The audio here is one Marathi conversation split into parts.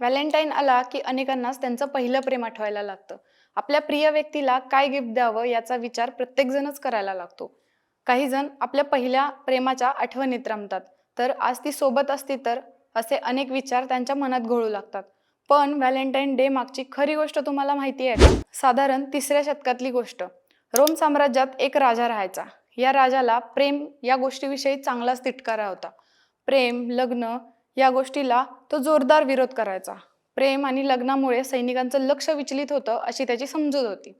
व्हॅलेंटाईन आला की अनेकांनाच त्यांचं पहिलं प्रेम आठवायला लागतं. आपल्या प्रिय व्यक्तीला काय गिफ्ट द्यावं याचा विचार प्रत्येकजणच करायला लागतो. काही जण आपल्या पहिल्या प्रेमाच्या आठवणीत रमतात. तर आज ती सोबत असती तर असे अनेक विचार त्यांच्या मनात घोळू लागतात. पण व्हॅलेंटाईन डे मागची खरी गोष्ट तुम्हाला माहिती आहे का? साधारण तिसऱ्या शतकातली गोष्ट. रोम साम्राज्यात एक राजा राहायचा. या राजाला प्रेम या गोष्टीविषयी चांगलाच तिटकारा होता. प्रेम लग्न या गोष्टीला तो जोरदार विरोध करायचा. प्रेम आणि लग्नामुळे सैनिकांचं लक्ष विचलित होतं अशी त्याची समजूत होती.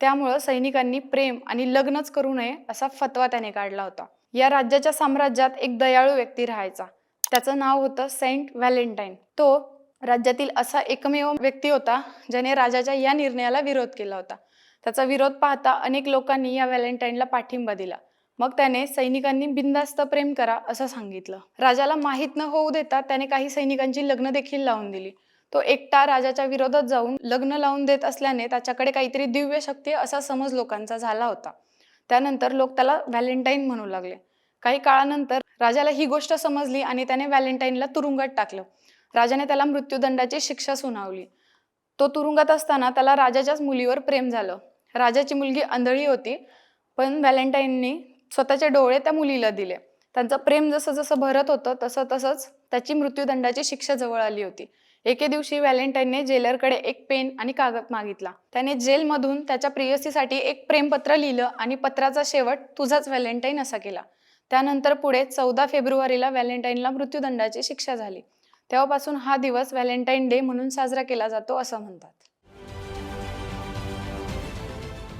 त्यामुळं सैनिकांनी प्रेम आणि लग्नच करू नये असा फतवा त्याने काढला होता. या राज्याच्या साम्राज्यात एक दयाळू व्यक्ती राहायचा. त्याचं नाव होतं सेंट व्हॅलेंटाईन. तो राज्यातील असा एकमेव व्यक्ती होता ज्याने राजाच्या या निर्णयाला विरोध केला होता. त्याचा विरोध पाहता अनेक लोकांनी या व्हॅलेंटाईनला पाठिंबा दिला. मग त्याने सैनिकांनी बिंदास्त प्रेम करा असं सांगितलं. राजाला माहीत न होऊ देता त्याने काही सैनिकांची लग्न देखील लावून दिली. तो एकटा राजाच्या विरोधात जाऊन लग्न लावून देत असल्याने त्याच्याकडे काहीतरी दिव्य शक्ती असा समज लोकांचा झाला होता. त्यानंतर लोक त्याला व्हॅलेंटाईन म्हणू लागले. काही काळानंतर राजाला ही गोष्ट समजली आणि त्याने व्हॅलेंटाईनला तुरुंगात टाकलं. राजाने त्याला मृत्यूदंडाची शिक्षा सुनावली. तो तुरुंगात असताना त्याला राजाच्याच मुलीवर प्रेम झालं. राजाची मुलगी आंधळी होती पण व्हॅलेंटाईननी स्वतःचे डोळे त्या मुलीला दिले. त्यांचं प्रेम जसं जसं भरत होतं तसं तसंच त्याची मृत्यूदंडाची शिक्षा जवळ आली होती. एके दिवशी व्हॅलेंटाईनने जेलरकडे एक पेन आणि कागद मागितला. त्याने जेलमधून त्याच्या प्रियसीसाठी एक प्रेमपत्र लिहिलं आणि पत्राचा शेवट तुझाच व्हॅलेंटाईन असा केला. त्यानंतर पुढे चौदा फेब्रुवारीला व्हॅलेंटाईनला मृत्यूदंडाची शिक्षा झाली. तेव्हापासून हा दिवस व्हॅलेंटाईन डे म्हणून साजरा केला जातो असं म्हणतात.